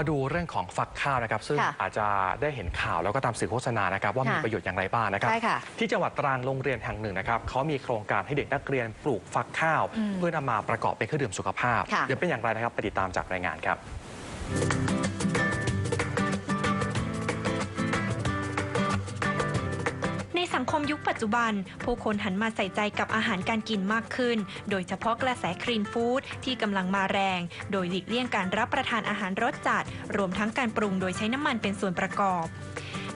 มาดูเรื่องของฟักข้าวนะครับ ซึ่งค่ะอาจจะได้เห็นข่าวแล้วก็ตามสื่อโฆษณานะครับ ว่ามีค่ะประโยชน์อย่างไรบ้างนะครับใช่ค่ะที่จังหวัดตรังโรงเรียนแห่งหนึ่งนะครับเขามีโครงการให้เด็กนักเรียนปลูกฟักข้าวอืมเพื่อนำมาประกอบเป็นเครื่องดื่มสุขภาพค่ะเดี๋ยวเป็นอย่างไรนะครับไปติดตามจากรายงานครับ สังคมยุคปัจจุบัน ผู้คนหันมาใส่ใจกับอาหารการกินมากขึ้น โดยเฉพาะกระแสคลีนฟู้ดที่กำลังมาแรง โดยหลีกเลี่ยงการรับประทานอาหารรสจัด รวมทั้งการปรุงโดยใช้น้ำมันเป็นส่วนประกอบ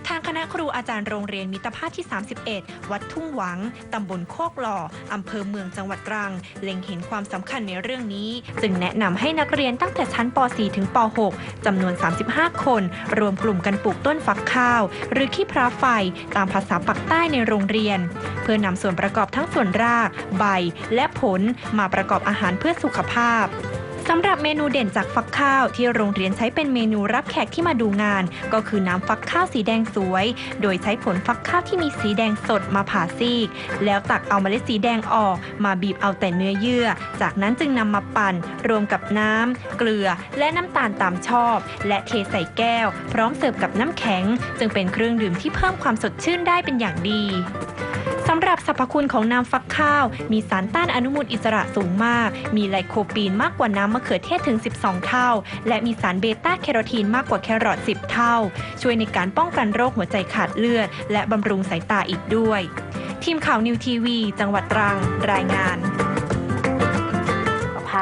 ทางคณะครูอาจารย์โรงเรียนมิตรภาพที่ 31 วัดทุ่งหวัง ตำบลโคกหล่อ อำเภอเมืองจังหวัดตรัง เล็งเห็นความสำคัญในเรื่องนี้ จึงแนะนำให้นักเรียนตั้งแต่ชั้นป .4 ถึงป .6 จำนวน 35 คน รวมกลุ่มกันปลูกต้นฟักข้าว หรือขี้พระไฟ ตามภาษาปักใต้ในโรงเรียน เพื่อนำส่วนประกอบทั้งส่วนราก ใบ และผลมาประกอบอาหารเพื่อสุขภาพ สำหรับเมนูเด่นจากฟักข้าวที่โรงเรียนใช้เป็นเมนูรับแขกที่มาดูงาน ก็คือน้ำฟักข้าวสีแดงสวย โดยใช้ผลฟักข้าวที่มีสีแดงสดมาผ่าซีก แล้วตักเอาเมล็ดสีแดงออก มาบีบเอาแต่เนื้อเยื่อ จากนั้นจึงนำมาปั่น รวมกับน้ำเกลือ และน้ำตาลตามชอบ และเทใส่แก้ว พร้อมเสิร์ฟกับน้ำแข็ง จึงเป็นเครื่องดื่มที่เพิ่มความสดชื่นได้เป็นอย่างดีำหรับสรรพคุณของน้ำฟักข้าว มีสารต้านอนุมูลอิสระสูงมาก มีไลโคปีนมากกว่าน้ำมะเขือเทศถึง 12 เท่า และมีสารเบต้าแคโรทีนมากกว่าแครอท 10 เท่า ช่วยในการป้องกันโรคหัวใจขาดเลือด และบำรุงสายตาอีกด้วย ทีมข่าวนิวทีวี จังหวัดตรัง รายงาน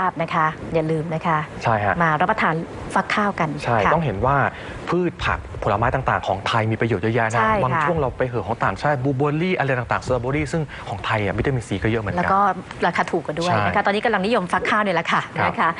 าพนะคะ อย่าลืมนะคะใช่ฮะมารับประทานฟักข้าวกันใช่ค่ะต้องเห็นว่าพืชผักผลไม้ต่างๆ ของไทยมีประโยชน์เยอะแยะใช่นะค่ะบางช่วงเราไปเหอะของต่างชาติบลูเบอร์รี่อะไรต่างๆสตรอเบอรี่ซึ่งของไทยอะวิตามินซีก็เยอะเหมือนแล้วกัน ก็ราคาถูกกันด้วยใช่นะคะตอนนี้กำลังนิยมฟักข้าวเนี่ยแหละค่ะครับ นะคะ